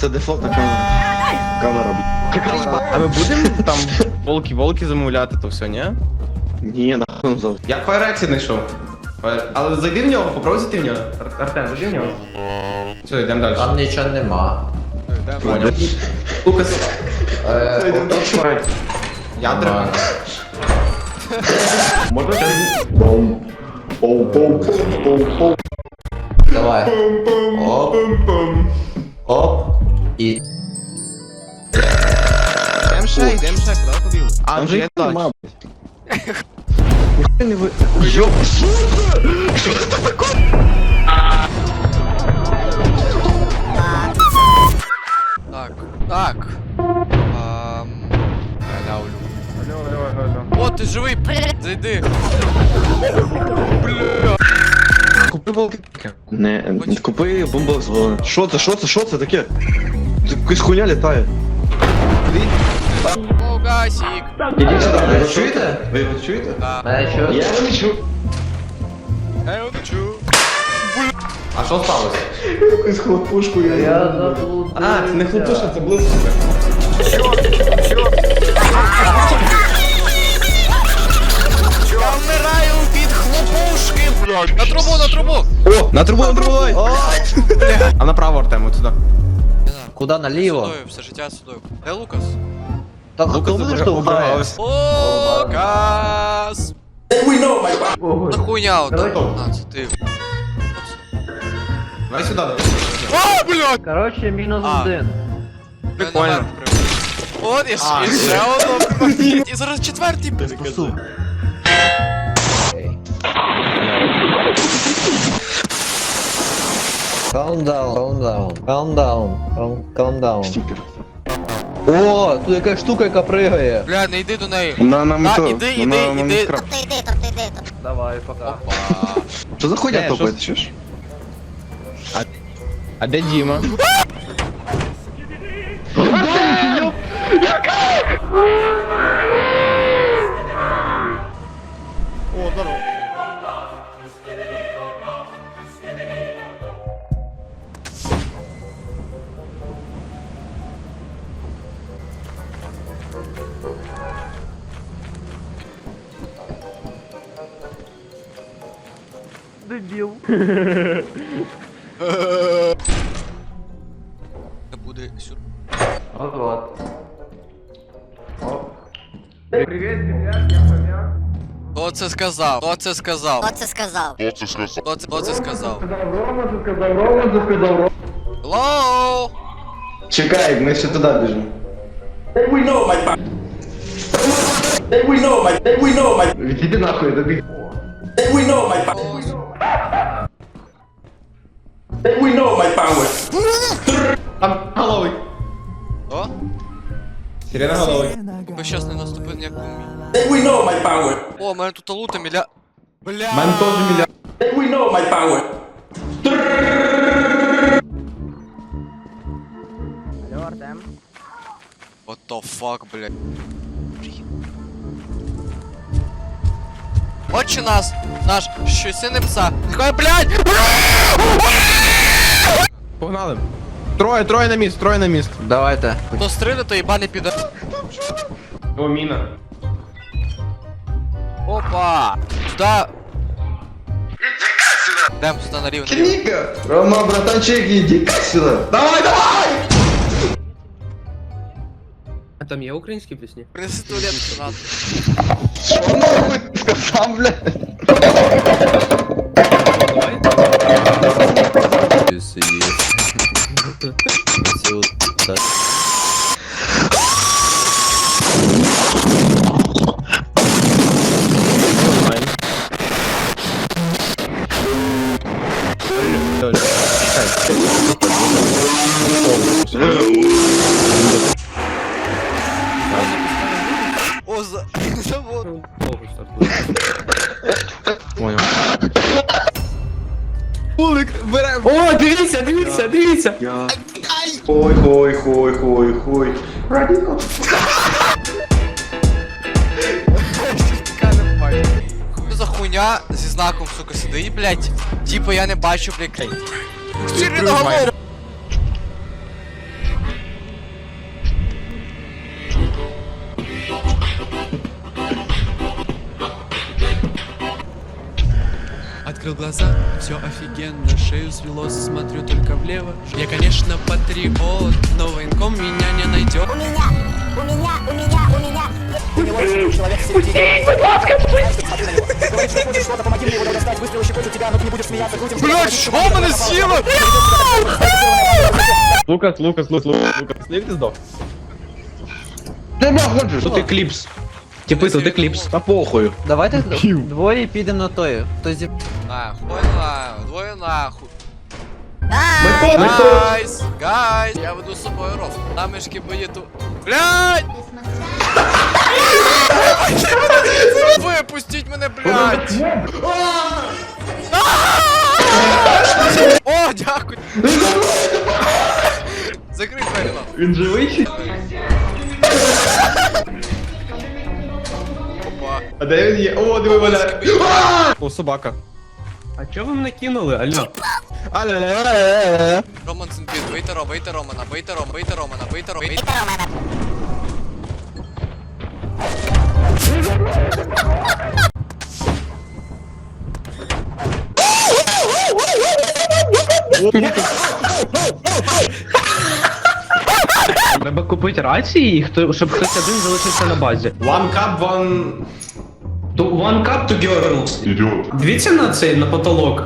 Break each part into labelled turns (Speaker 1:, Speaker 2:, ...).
Speaker 1: це дефолтна камера. Камера.
Speaker 2: А ми будемо там волки-волки замовляти, то все, ні?
Speaker 1: Ні, нахуй зал.
Speaker 2: Я Файрексі знайшов. Фаєр- Але зайди в нього, попробуй зайти в нього. Ар- Артем, зайди в нього. Все, йдемо далі.
Speaker 3: Там нічого нема.
Speaker 2: Понял. Лукас.
Speaker 3: Е,
Speaker 2: Я
Speaker 3: нормально.
Speaker 2: треба. Можна ще?
Speaker 3: Давай. Оп, оп. І.
Speaker 4: Йдем ще, йдем ще, куди побігли?
Speaker 2: А,
Speaker 1: Там
Speaker 2: вже
Speaker 1: же
Speaker 2: я
Speaker 1: їх
Speaker 2: так.
Speaker 1: нема, блядь. Ніхуя не ви... Йоп, сука! Що це таке?
Speaker 4: Так, так. Ам... Галявлю. О, ти живий, зайди.
Speaker 1: Купи волки. Не, не купи бомбозвони. Що це, що це, що це таке? Це якась хуйня літає.
Speaker 4: О, Гасік.
Speaker 1: Ідіть сюди,
Speaker 3: Ви чуєте?
Speaker 1: Ви його чуєте?
Speaker 4: Да.
Speaker 3: Мене чого?
Speaker 1: Я його не чую.
Speaker 4: Я його не чую.
Speaker 2: А що сталося?
Speaker 1: Якусь хлопушку я...
Speaker 3: Я заблудився.
Speaker 2: А, це не хлопуша, це блискавка.
Speaker 4: Я вмираю від хлопушки, блядь. На трубу, на трубу.
Speaker 2: О, на трубу, на трубу, давай! А направо, Артем, от сюди.
Speaker 3: Куда наліво?
Speaker 4: Сюдою, все життя сюдою. Де Лукас?
Speaker 3: Та
Speaker 2: Лукас
Speaker 3: хто мене штовхає?
Speaker 2: обрагався.
Speaker 4: Лукас. На хуйня ота. А, це ти.
Speaker 2: Давай сюди, давай.
Speaker 4: О, блядь!
Speaker 3: Коротше, мінус
Speaker 4: А.
Speaker 3: один.
Speaker 2: Прикольно.
Speaker 4: Наверх прибіг. От і
Speaker 2: А,
Speaker 4: ще- і ще одно. І зараз четвертий перекиду.
Speaker 3: Calm down, calm down, calm down, calm, calm down. О, тут якась штука, яка пригає.
Speaker 4: Бля, не йди до неї.
Speaker 1: На нам
Speaker 4: А,
Speaker 1: то.
Speaker 4: іди,
Speaker 1: на
Speaker 4: іди,
Speaker 1: нам
Speaker 4: іди.
Speaker 1: скраб.
Speaker 5: Тобто йди, тобто йди, тобто.
Speaker 3: Давай, пока.
Speaker 4: Опа.
Speaker 1: Що за хуйня
Speaker 2: Е,
Speaker 1: топить,
Speaker 2: що-
Speaker 1: чуєш?
Speaker 2: А де Діма?
Speaker 4: Це буде сюр.
Speaker 3: От от.
Speaker 4: Хто це сказав? Хто це сказав?
Speaker 5: Хто це сказав?
Speaker 4: Хто це, хто це сказав? Hello?
Speaker 1: Чекай, ми ще туди біжимо. Відійди нахуй, добіг.
Speaker 2: Там головий.
Speaker 4: О?
Speaker 2: Сирена головий.
Speaker 4: Ви щас не наступив ніякому мі. О, у мене тут лута міля... Бля.
Speaker 2: Мене теж мільярд.
Speaker 4: What the fuck, блядь. Отче нас, наш щосини пса. Нехай, блядь!
Speaker 2: Погнали. Троє, троє на міст, троє на міст.
Speaker 3: Давайте.
Speaker 4: Хто стріляє, то їбаний піде.
Speaker 2: О, міна.
Speaker 4: Опа! Сюда! Дем сюда на рівно.
Speaker 1: Ника! Рома, братанчик, иди сюда. Давай, давай!
Speaker 6: А там є українські пісні?
Speaker 4: Принеси туалет сюда.
Speaker 1: Что нахуй сказал, блядь?
Speaker 4: О,
Speaker 2: Вулик бере.
Speaker 6: О, дивіться, дивіться, дивіться.
Speaker 1: Я... Ой, ой, ой, ой, ой.
Speaker 4: Радіко. За хуйня зі знаком, сука, сидить, блядь. Типа я не бачу, блядь. Ти, ти,
Speaker 5: глаза, все офигенно, шею свело, смотрю только влево. Я, конечно, патриот, но военком меня не найдет.
Speaker 4: Блять, що мене з'їло?
Speaker 2: Лукас, Лукас, Лукас, Лукас. Як ти здох?
Speaker 1: Ти находиш?
Speaker 2: Тут екліпс. Типи, тут екліпс.
Speaker 1: Та похуй.
Speaker 3: Давайте двоє підемо на той. Хто зі...
Speaker 4: Нахуй, нахуй, двоє нахуй. Гайс, гайс, я веду з собою ров. На мишки бої ту. Блять! Випустіть мене, блять! О, дякую! Закрий двері нахуй.
Speaker 2: Він живий?
Speaker 4: Опа.
Speaker 2: А де він є? О, диви мене. О, собака. А чого ви мене кинули? Алло.
Speaker 4: Роман Сенпід, бийте Рома, бийте Романа, бийте Рома, бийте Романа, бийте Романа. Бийте
Speaker 6: Треба купити рації, і хто, щоб хтось один залишився на базі.
Speaker 2: One cup, one...
Speaker 6: То one cup to girls.
Speaker 7: Идет.
Speaker 6: Дивіться на цей, на потолок.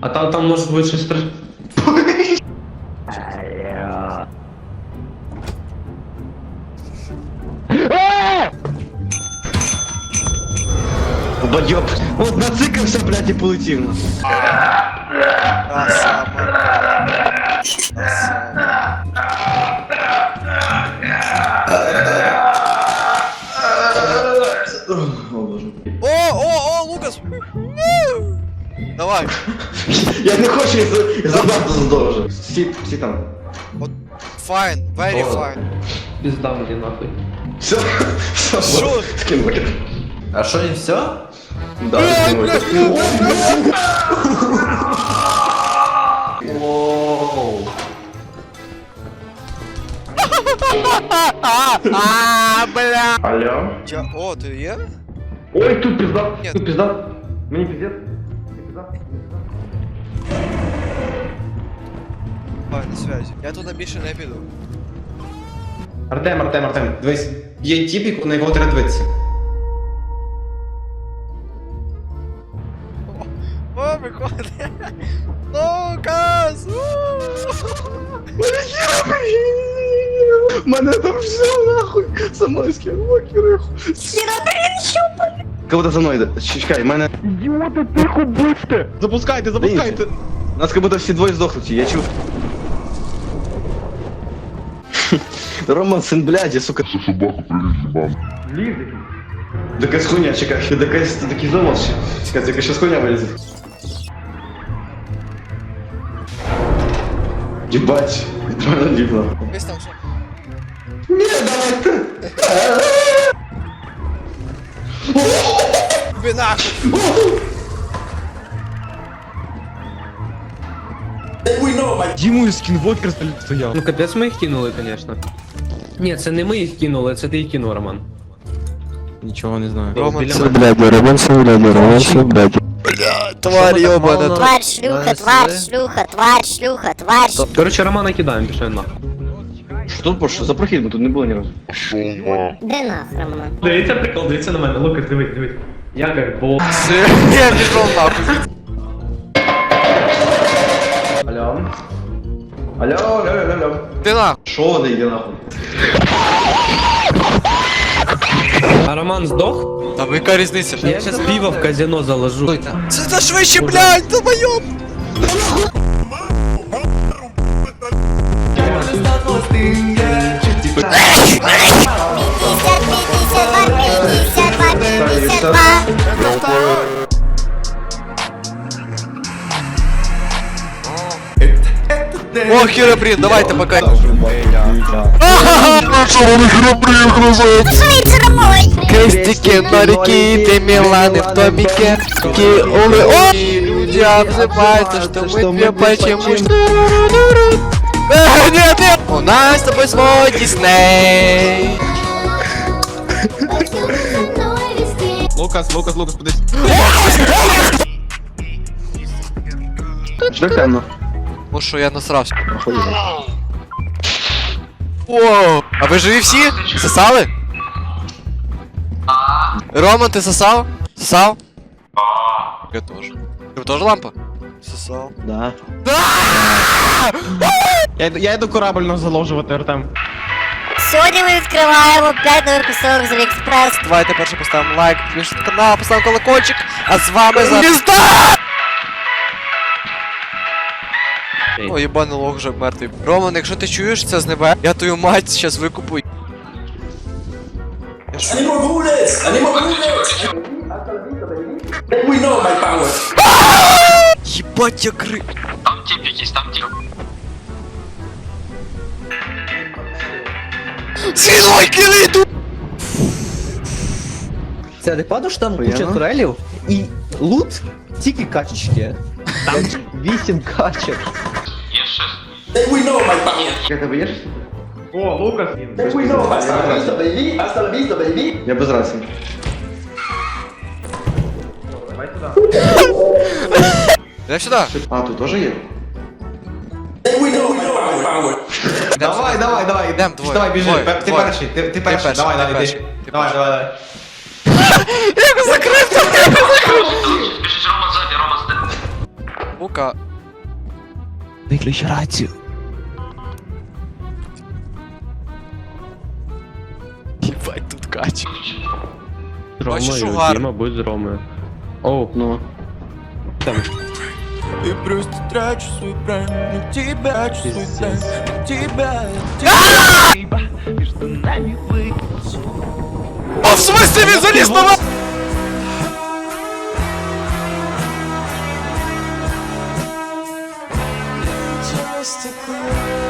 Speaker 6: А там, там може бути щось страшне.
Speaker 1: Бадьоп. От нацикався, блядь, і полетів. О,
Speaker 4: Давай.
Speaker 1: Я не хочу, я за- я занадто здовжу. Всі, всі там.
Speaker 4: Fine, very
Speaker 1: О.
Speaker 4: fine.
Speaker 6: Пізда мені нахуй.
Speaker 1: Все, все,
Speaker 4: Що?
Speaker 1: скинь
Speaker 3: А що, і все?
Speaker 1: Да, скинь
Speaker 4: А, бля.
Speaker 1: Алло?
Speaker 4: Я... О, ти є?
Speaker 1: Ой, тут пизда,
Speaker 4: Нет.
Speaker 1: тут пизда. Мені пиздец.
Speaker 4: Давай, на связі. Я туди більше не піду.
Speaker 2: Артем, Артем, Артем, дивись. Є тіпік, на якого треба дивитися.
Speaker 4: О, виходить. Лукас!
Speaker 1: Мене там все нахуй. За мною скинуло кириху. Кого-то за мною йде. Чекай, мене... Ідіоти, тихо будьте!
Speaker 2: Запускайте, запускайте.
Speaker 1: Нас как будто всі двоє здохнуть, я чув. Роман, сын, блядь, я, сука,
Speaker 7: Собаку привезли, мам.
Speaker 1: Да якась хуйня, чекай, да якась ти такий завод ще. Чекай, яка щас хуйня вилізе. Єбать, від мене дібно.
Speaker 4: Десь там що? Ні, давай ти. нахуй!
Speaker 2: Діму скін водка стояв.
Speaker 6: Ну капець ми їх кинули, звісно. Ні, це не ми їх кинули, це ти їх кинув, Роман.
Speaker 2: Нічого не знаю.
Speaker 4: Роман,
Speaker 6: Біля
Speaker 4: це
Speaker 6: мене.
Speaker 4: тварь йобана.
Speaker 8: Тварь, шлюха, тварь, шлюха, тварь, шлюха, тварь, шлюха.
Speaker 6: Коротше, Романа кидаємо, пішли нахуй.
Speaker 1: Що тут пошло? За прохід, ми тут не було ні разу.
Speaker 8: Де нахрен?
Speaker 6: Дивіться прикол, дивіться на мене, Лукас, дивись, дивись. Я як бог.
Speaker 4: Я пішов нахуй.
Speaker 1: Алло? Алло, алло, алло, алло.
Speaker 4: Ти нахуй.
Speaker 1: Шо ти йди нахуй?
Speaker 6: А Роман здох?
Speaker 4: Та ви яка різниця?
Speaker 6: Я зараз пиво в казино заложу.
Speaker 4: Це це швидше, блядь, долбойоб!
Speaker 8: Пятьдесят, пятьдесят, пятьдесят два.
Speaker 4: О, херобрин, давайте пока.
Speaker 8: Швейцар домой.
Speaker 4: Крестики, норики, ты Миланы в томике. О! Люди обзываются, что мы две почему Э, Нет, нет! У нас с тобой свой Дисней.
Speaker 2: Лукас, Лукас, Лукас, подивись.
Speaker 1: Шлях темно.
Speaker 4: Тому що я насрався. О, а ви живі всі? Сосали? Роман, ти сосав? Сосав? Я теж. Ти теж лампа? Сосав.
Speaker 1: Да.
Speaker 2: Я, йду- я йду корабельно заложувати, Артем.
Speaker 8: Сьогодні ми відкриваємо 5 нових посилок з Аліекспрес.
Speaker 4: Давайте перше поставимо лайк, підпишіться на канал, поставимо колокольчик, а з вами за... О, єбаний лох вже мертвий. Роман, якщо ти чуєш це з небе, я твою мать щас викупую. Я що? Єбать, я кри... Світлойки не йду!
Speaker 3: Це не падав, що там куча
Speaker 1: Охуєнно.
Speaker 3: турелів і лут тільки качечки. Там вісім качок.
Speaker 1: Я тебе є?
Speaker 2: О, Лукас.
Speaker 1: Я без рації.
Speaker 4: Я сюди.
Speaker 1: А, тут теж є?
Speaker 2: Давай, давай, давай.
Speaker 4: Йдем, двоє,
Speaker 2: Давай, біжи.
Speaker 4: двоє,
Speaker 2: Пе- Ти
Speaker 4: двоє.
Speaker 2: перший, ти, ти
Speaker 4: Ти
Speaker 2: перший.
Speaker 4: перший,
Speaker 2: Давай,
Speaker 4: ти
Speaker 2: давай,
Speaker 4: перший,
Speaker 2: іди.
Speaker 4: ти
Speaker 2: Давай, давай, давай.
Speaker 4: Бука.
Speaker 3: Виключи рацію.
Speaker 4: Єбать, тут кач.
Speaker 6: З
Speaker 4: Бачиш,
Speaker 6: Ромою,
Speaker 4: угар.
Speaker 6: Діма, будь з Ромою. Оу,
Speaker 1: Ну.
Speaker 6: там.
Speaker 5: И просто трачу свой прайм На тебя, тебя.
Speaker 4: Между нами в смысле вы Just a clue.